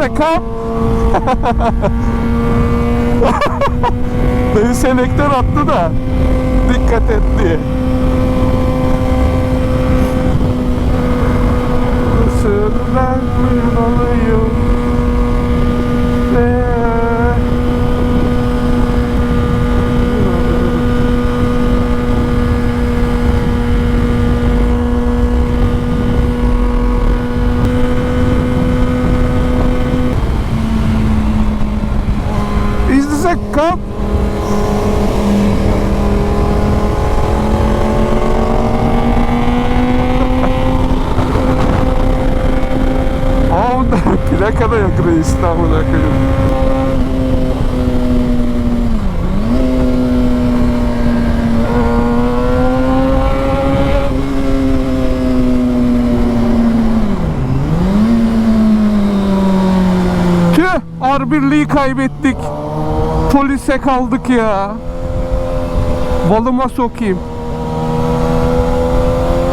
Welcome. Beni selektör attı da dikkat et diye. 30 dakika plaka da yok reis tam bırakıyorum. Tüh! Arbirliği kaybettik. Polise kaldık ya. Balıma sokayım.